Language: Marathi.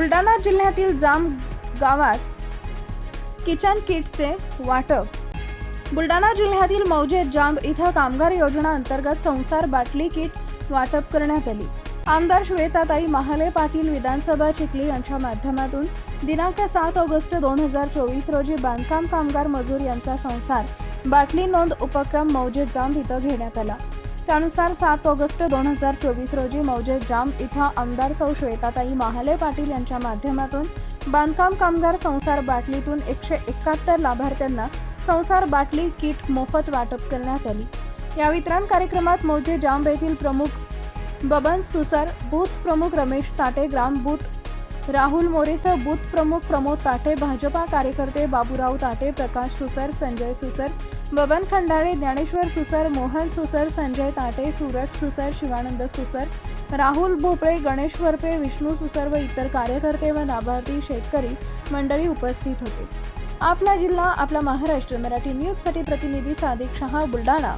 जिल्ह्यातील जाम गावात किचन किटचे वाटप. बुलढाणा जिल्ह्यातील मौजे जांब इथं कामगार योजना अंतर्गत संसार बाटली किट वाटप करण्यात आली. आमदार श्वेताताई महाले पाटील विधानसभा चिखली यांच्या माध्यमातून दिनांक सात ऑगस्ट दोन हजार चोवीस रोजी बांधकाम कामगार मजूर यांचा संसार बाटली नोंद उपक्रम मौजे जांब इथं घेण्यात आला. त्यानुसार सात ऑगस्ट दोन हजार चोवीस रोजी मौजे जाम इथं आमदार सौ श्वेताताई महाले पाटील यांच्या माध्यमातून बांधकाम कामगार संसार बाटलीतून एकशे एकाहत्तर लाभार्थ्यांना संसार बाटली किट मोफत वाटप करण्यात आली. या वितरण कार्यक्रमात मौजे जांब येथील प्रमुख बबन सुसर बूथ प्रमुख रमेश ताटे ग्राम बूथ राहुल मोरेसह बूथ प्रमुख प्रमोद ताटे भाजपा कार्यकर्ते बाबूराव ताटे प्रकाश सुसर संजय सुसर बबन खंडाळे ज्ञानेश्वर सुसर मोहन सुसर संजय ताटे सूरज सुसर शिवानंद सुसर राहुल भोपळे गणेश वरपे विष्णू सुसर व इतर कार्यकर्ते व लाभार्थी शेतकरी मंडळी उपस्थित होते. आपला जिल्हा आपला महाराष्ट्र मराठी न्यूजसाठी प्रतिनिधी सादिक शहा बुलढाणा.